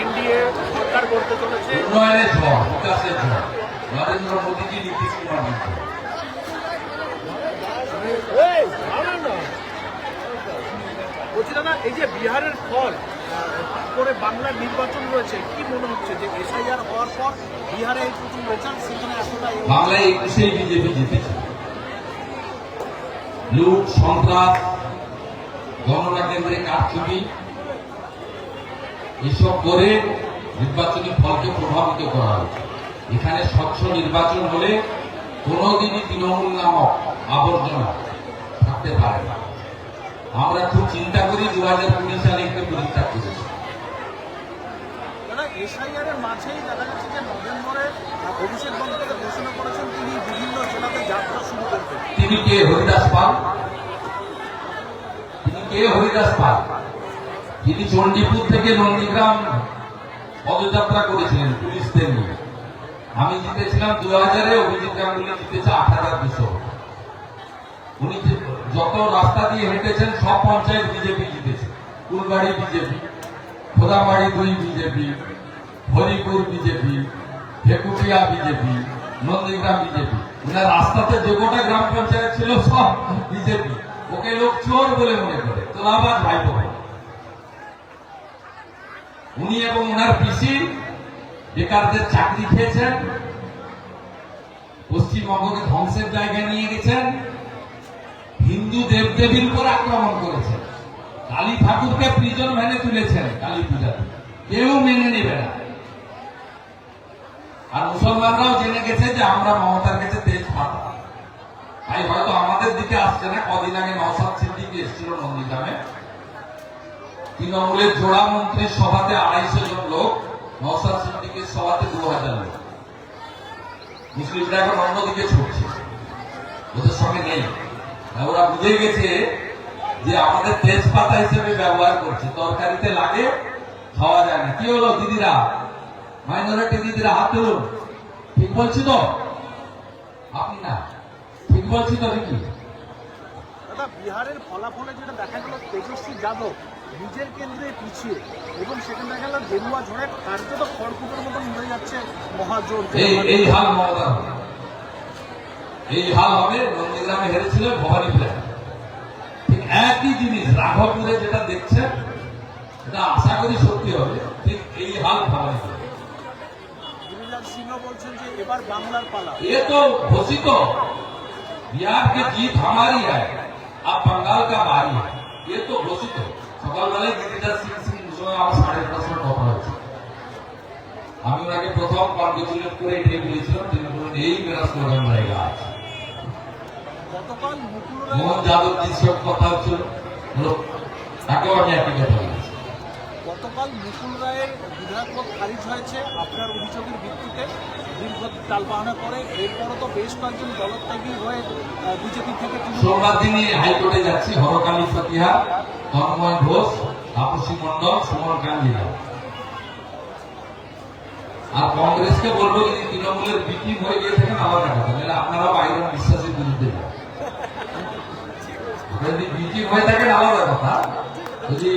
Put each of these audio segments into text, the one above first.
NDA সরকার করতে চলেছে। উন্নয়নের ঝড় বিকাশের ঝড়। নরেন্দ্র মোদীজি নীতিশ কুমার বলছি দাদা এই যে বিহারের ফল করে বাংলার নির্বাচন রয়েছে কি মনে হচ্ছে যে এসআইআর হওয়ার পর বিহারে এই প্রথম রেজাল্ট সেখানে এতটা বাংলায় একুশেই বিজেপি জিতেছে। লুট সন্ত্রাস গণনা কেন্দ্রে কারচুপি। এসব করে নির্বাচনী ফলকে প্রভাবিত করা হয়েছে এখানে স্বচ্ছ নির্বাচন হলে কোনোদিনই তৃণমূল নামক আবর্জনা থাকতে পারে না। আমরা খুব চিন্তা করি দু হাজার কুড়ি সালে একটু পরীক্ষা করেছি। দাদা মাঝেই দেখা যাচ্ছে যে নভেম্বরে অভিষেক বন্দ্যোপাধ্যায় ঘোষণা করেছেন তিনি বিভিন্ন জেলাতে যাত্রা শুরু করবেন। তিনি কে? হরিদাস পাল। তিনি কে? হরিদাস পাল। তিনি চণ্ডীপুর থেকে নন্দীগ্রাম পদযাত্রা করেছিলেন পুলিশদের নিয়ে। আমি জিতেছিলাম দু হাজারে অভিজিৎ গাঙ্গুলি জিতেছে আট হাজার দুশো। উনি যত রাস্তা দিয়ে হেঁটেছেন, সব পঞ্চায়েত বিজেপি জিতেছে। ফুলবাড়ি বিজেপি খোদাবাড়ি দুই BJP, Haripur BJP, Bhekutia BJP, Nandigram BJP. উনার রাস্তাতে যে গোটা গ্রাম পঞ্চায়েত ছিল, সব বিজেপি। ওকে লোক চোর বলে মনে করে। তোলাবাজ ভাইপো ভাই। উনি এবং ওনার পিসি বেকারদের চাকরি খেয়েছেন, পশ্চিমবঙ্গকে ধ্বংসের জায়গায় নিয়ে গেছেন, হিন্দু দেবদেবীর উপর আক্রমণ করেছেন। কালী ঠাকুরকে প্রিজন ভ্যানে তুলেছেন, কালী পূজাতে কেউ মেনে নেবে না। আর মুসলমানরাও জেনে গেছে যে আমরা মমতার কাছে তেজ পাতা তাই হয়তো আমাদের দিকে আসছে না, কদিন আগে নসাদ সিদ্দিকি এসেছিল নন্দীগ্রামে। তৃণমূলের জোড়া মন্ত্রীর সভাতে আড়াইশো জন লোক নসাদ সিদ্দিকের সভাতে দু হাজার লোক। মুসলিমরা এখন অন্যদিকে ছুটছে। ওদের সঙ্গে নেই। ওরা বুঝে গেছে যে আমাদের তেজপাতা হিসেবে ব্যবহার করছে। তরকারিতে লাগে, খাওয়া যায় না। কি হলো দিদিরা? মাইনরিটি দিদিরা, হাত তুলুন। ঠিক বলছি তো? আপনি না। ঠিক বলছি তো নাকি বিহারের ফলাফলে যেটা দেখা গেল তেজস্বী যাদব নিজের কেন্দ্রে পিছিয়ে এবং সেখানে দেখা গেল গেরুয়া ঝড়ে কার্যত খড়কুটোর মতন হয়ে যাচ্ছে মহাজোর এই হাল এই হাল হবে নন্দীগ্রামে হেরেছিল ভবানী প্লেয়ার ঠিক একই জিনিস রাঘবপুরে যেটা দেখছে এটা আশা করি সত্যি হবে। ঠিক এই হাল ভবানী গিরিরাজ সিংহ বলছেন যে এবার বাংলার পালা। এ তো ঘোষিত। বিহারকে জিত আমারই হয় हमारी है अब बंगाल का बारी है ये तो घोषित हो সকালবেলায় গিরিজার সিং সিং মুসলমান আমার সাড়ে দশটা কথা হয়েছে আমি ওনাকে প্রথম কনগ্রেচুলেট করে এটাই বলেছিলাম তিনি বললেন এই মেরা স্লোগান জায়গা আছে গতকাল মুকুল মোহন রায় যাদব জির সঙ্গে কথা হচ্ছিল হলো তাকেও আমি একই কথা বলেছি গতকাল মুকুল রায়ের বিধায়ক পদ খারিজ হয়েছে আপনার অভিযোগের ভিত্তিতে। দীর্ঘ টালবাহানা করে এরপরও তো বেশ কয়েকজন দলত্যাগী হয়ে বিজেপি থেকে সোমবার দিনই হাইকোর্টে যাচ্ছি হরকালী ফতিহা তন্ময় ঘোষ তাপসী মন্ডল সুমন গান্ধী আর কংগ্রেসকে বলব যদি তৃণমূলের বিক্রি হয়ে গিয়ে থাকেন আলাদা কথা নাহলে আপনারাও আইরন বিশ্বাসের বিরুদ্ধে যদি বিক্রি হয়ে থাকেন আলাদা কথা। যদি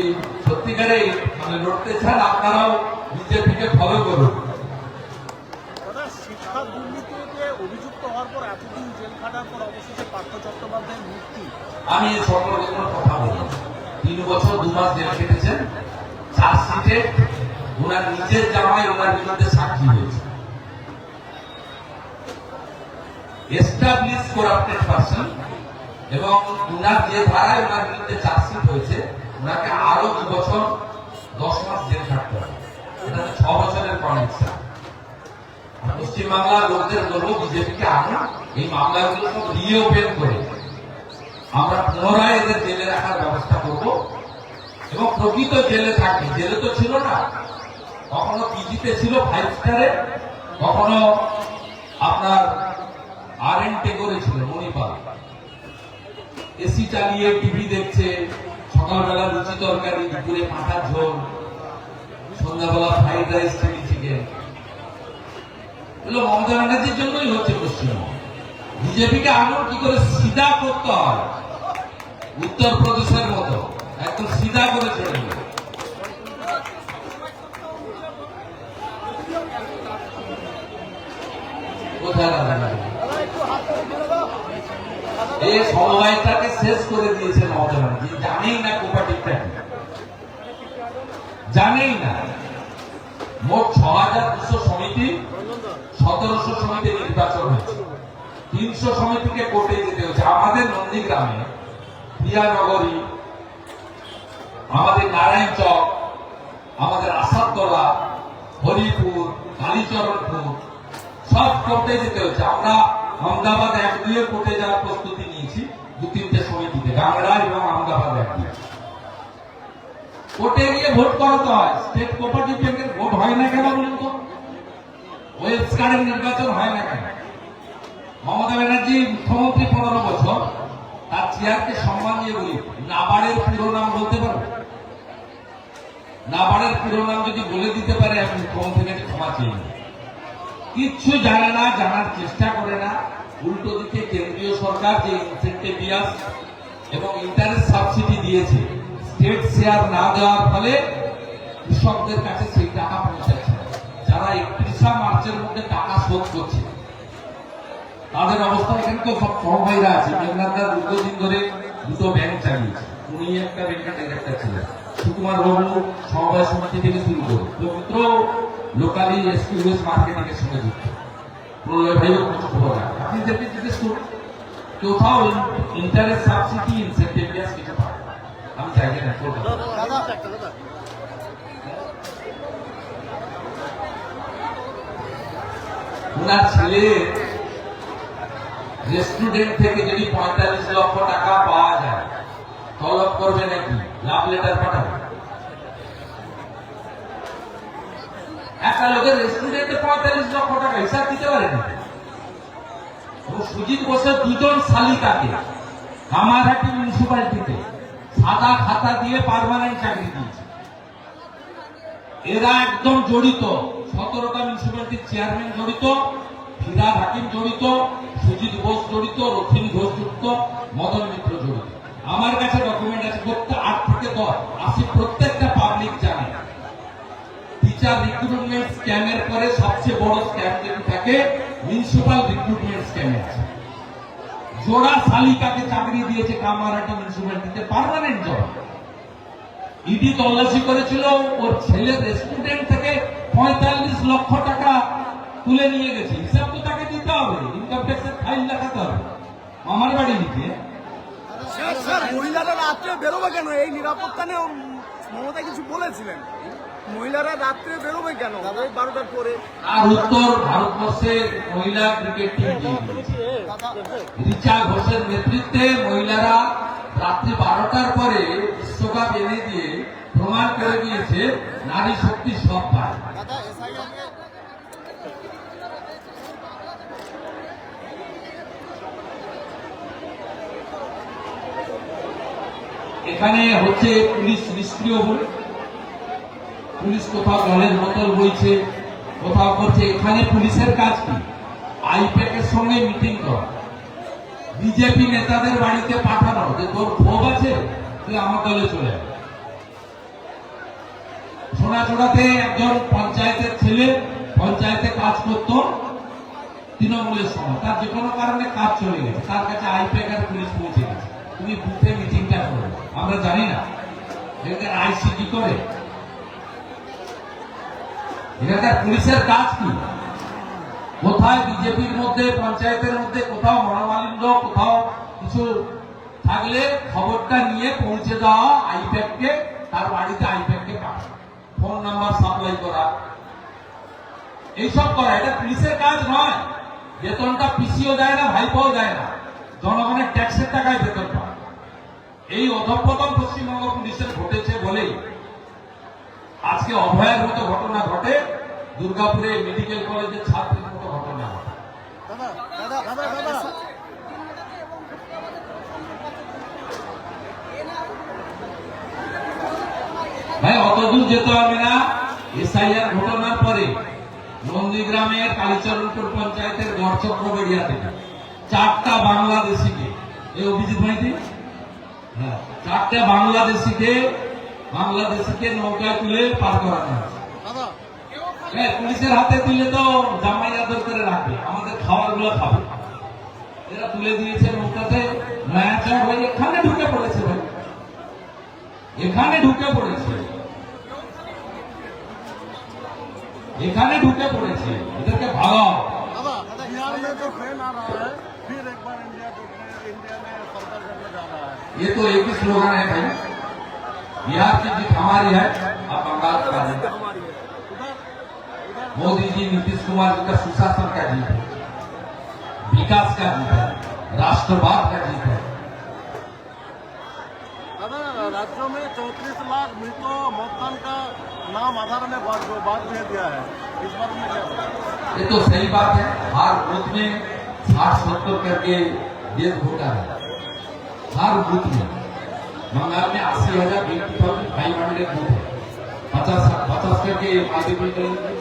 সত্যিকারে মানে লড়তে চান আপনারাও বিজেপিকে ফলো করুন। আমি কথা বলি। তিন বছর দু মাস জেল খেটেছেন। চার্জশিটে ওনার নিজের জামাই ওনার বিরুদ্ধে সাক্ষী হয়েছে। এস্টাবলিশ করাপ্টেড পার্সন এবং ওনার যে ধারায় ওনার বিরুদ্ধে চার্জশিট হয়েছে ওনাকে আরও দু বছর, দশ মাস জেল খাটতে হবে। এটা ছ বছরের কনেকশন পশ্চিমবাংলার লোকদের বলব, বিজেপিকে আনুন এই মামলাগুলো সব রিওপেন করে। আমরা পুনরায় এদের জেলে রাখার ব্যবস্থা করব। এবং প্রকৃত জেলে থাকবে জেলে তো ছিল না। কখনো পিজিতে ছিল ফাইভ স্টারে কখনো আপনার আর এন টেগরে ছিল, মণিপাল। এসি চালিয়ে টিভি দেখছে সকালবেলা রুচি তরকারি, দুপুরে পাঠা ঝোল, সন্ধ্যাবেলা ফ্রাইড রাইস চিলি চিকেন এগুলো মমতা ব্যানার্জির জন্যই হচ্ছে পশ্চিমবঙ্গ। বিজেপিকে আরও কি করে সিধা করতে হয়? উত্তরপ্রদেশের মতো। একদম সিধা করে ছেড়ে কোথায় এই সমবায়টাকে শেষ করে দিয়েছে মমতা ব্যানার্জি, জানেই না কোপারেটিভটা কি। জানেই না। মোট ছ হাজার দুশো সমিতি, সতেরোশো সমিতি নির্বাচন হয়েছে। তিনশো সমিতিকে কোর্টে যেতে হয়েছে। আমাদের নন্দীগ্রামে প্রিয়ানগরী, আমাদের নারায়ণ চক, আমাদের আসাদতলা, হরিপুর, কালীচরণপুর, সব কোর্টে যেতে হচ্ছে আমরা আহমেদাবাদ এক দুয়ে কোর্টে যাওয়ার প্রস্তুতি নিয়েছি, দু তিনটে সমিতিতে গাংড়া এবং আহমেদাবাদ এক দুয়ে। কোর্টে গিয়ে ভোট করাতে হয় স্টেট কোপারেটিভ ব্যাংকের ভোট হয় না কেন বলুন তো? কার্ডের নির্বাচন হয় না কেন? মমতা ব্যানার্জি মুখ্যমন্ত্রী পনেরো বছর, তার চেয়ারকে সম্মান দিয়ে বলি নাবারের পুরো নাম বলতে পারো? নাবারের পুরো নাম যদি বলে দিতে পারে আমি মুখ্যমন্ত্রীর কাছে ক্ষমা চেয়ে। কিচ্ছু জানে না, জানার চেষ্টা করে না। উল্টো দিকে কেন্দ্রীয় সরকার যে ইনসেন্টিভিয়াস এবং ইন্টারেস্ট সাবসিডি দিয়েছে স্টেট শেয়ার না দেওয়ার ফলে কৃষকদের কাছে সেই টাকা পৌঁছাচ্ছে যারা একত্রিশা মার্চের মধ্যে টাকা শোধ করছে, তাদের অবস্থা এখানে তো সব বড় ভাইরা আছে মেঘনাথদা দীর্ঘদিন ধরে দুটো ব্যাংক চালিয়েছে। উনি একটা ব্যাংকের ডিরেক্টর ছিলেন। সুকুমার বাবু সমবায় সমিতি থেকে শুরু করে। পবিত্র লোকালি এসকিউএস মার্কেটিং এর সঙ্গে যুক্ত না। ছেলে রেস্টুরেন্ট থেকে যদি পঁয়তাল্লিশ লক্ষ টাকা পাওয়া যায় তলব করবে নাকি লাভ লেটার পাঠাবে একটা লোকের রেস্টুরেন্টে পঁয়তাল্লিশ লক্ষ টাকা হিসাব দিতে পারে না। সুজিত বোসের দুজন শালিকাকে কামারহাটি মিউনিসিপালিটিতে সাদা খাতা দিয়ে পার্মানেন্ট চাকরি দিয়েছে। এরা একদম জড়িত, সতেরোটা মিউনিসিপ্যালিটির চেয়ারম্যান জড়িত, ফিরাদ হাকিম জড়িত, সুজিত ঘোষ জড়িত, রথিন ঘোষ যুক্ত, মদন মিত্র জড়িত। আমার কাছে ডকুমেন্ট আছে প্রত্যেক আট থেকে দশ আশি প্রত্যেকটা পাবলিক জানে। টিচার রিক্রুটমেন্ট স্ক্যামের পরে সবচেয়ে বড় স্ক্যাম যেটি থাকে মিউনিসিপাল রিক্রুটমেন্ট স্ক্যামে আছে। জোড়া শালিকাকে চাকরি দিয়েছে কামারহাটি মিউনিসিপ্যালিটিতে পার্মানেন্ট জব ইডি তল্লাশি করেছিল, ওর ছেলের রেস্টুরেন্ট থেকে পঁয়তাল্লিশ লক্ষ টাকা তুলে নিয়ে গেছে। হিসাব তো তাকে দিতে হবে ইনকাম ট্যাক্সের ফাইল দেখাতে হবে। আমার বাড়ি নিতে। মহিলারা রাত্রে বেরোবে কেন? এই নিরাপত্তা নিয়ে মমতা কিছু বলেছিলেন। মহিলারা রাত্রে বেরোবে কেন? ওই বারোটার পরে। আর উত্তর ভারতবর্ষের মহিলা ক্রিকেট টিম রিচা ঘোষের নেতৃত্বে মহিলারা রাত্রি বারোটার পরে বিশ্বকাপ এনে দিয়ে প্রমাণ করে দিয়েছে নারী শক্তি সব পায়। এখানে হচ্ছে পুলিশ নিষ্ক্রিয় বলে। পুলিশ কোথাও জলের বোতল বইছে, কোথাও করছে। এখানে পুলিশের কাজ কি? আইপ্যাকের সঙ্গে মিটিং করা। বিজেপি নেতাদের বাড়িতে পাঠানো, যে তোর ক্ষোভ আছে, তুই আমার দলে চলে সোনাচূড়াতে একজন পঞ্চায়েতের ছেলে পঞ্চায়েতে কাজ করত তৃণমূলের সময়। তার যে কোনো কারণে কাজ চলে গেছে। তার কাছে আইপ্যাক আর পুলিশ পৌঁছে গেছে। তুমি বুথে মিটিংটা করো। আমরা জানি না। এখানকার আইসি কি করে। এখানকার পুলিশের কাজ কি? কোথায় বিজেপির মধ্যে, পঞ্চায়েতের মধ্যে, কোথাও মনোমালিন্য, কোথাও কিছু থাকলে খবরটা নিয়ে পৌঁছে দেওয়া আইপ্যাককে তার বাড়িতে আইপ্যাককে পাঠানো ফোন নাম্বার সাপ্লাই করা। এইসব করা। এটা পুলিশের কাজ নয়। বেতনটা পিসিও দেয় না, ভাইপাও দেয় না। জনগণের ট্যাক্সের টাকায় বেতন। এই অধঃপতন পশ্চিমবঙ্গ পুলিশের ঘটেছে বলেই আজকে অভয়ের মতো ঘটনা ঘটে। দুর্গাপুরে মেডিকেল কলেজের ছাত্রীর মতো ঘটনা ঘটে। ভাই অত দূর যেতে হবে না। এসআইআর ঘটনার পরে নন্দীগ্রামের কালীচরণপুর পঞ্চায়েতের গড়চক্র বেরিয়া থেকে চারটা বাংলাদেশিকে। এই অভিজিৎ ভাইটি হ্যাঁ চারটা বাংলাদেশিকে বাংলাদেশিকে নৌকায় তুলে পার করানো হয়েছে দাদা হ্যাঁ পুলিশের হাতে দিলে তো জামাই আদর করে রাখবে আমাদের খাবারগুলো খাবে এরা তুলে দিয়েছে মুখটাতে নয়া চা হয়ে এখানে ঢুকে পড়েছে ভাই এখানে ঢুকে পড়েছে এখানে ঢুকে পড়েছে এদেরকে ভাগাও बिहार में जो ट्रेन आ रहा है फिर एक बार इंडिया देखने इंडिया में ये तो एक ही स्लोगन है भाई। बिहार की जीत हमारी है अब बंगाल का जीत मोदी जी नीतीश कुमार जी का सुशासन का जीत है। विकास का जीत है। राष्ट्रवाद का जीत है। राज्यों में चौंतीस लाख मृतों मतदान का नाम आधार में बात बात भेज दिया है। इस बारे में क्या ये तो सही बात है। हर बूथ में साठ सत्तर करके देश होता है। हर बूथ में बंगाल में अस्सी हजार फाइव हंड्रेड बूथ है पचास पचास करके मल्टीपल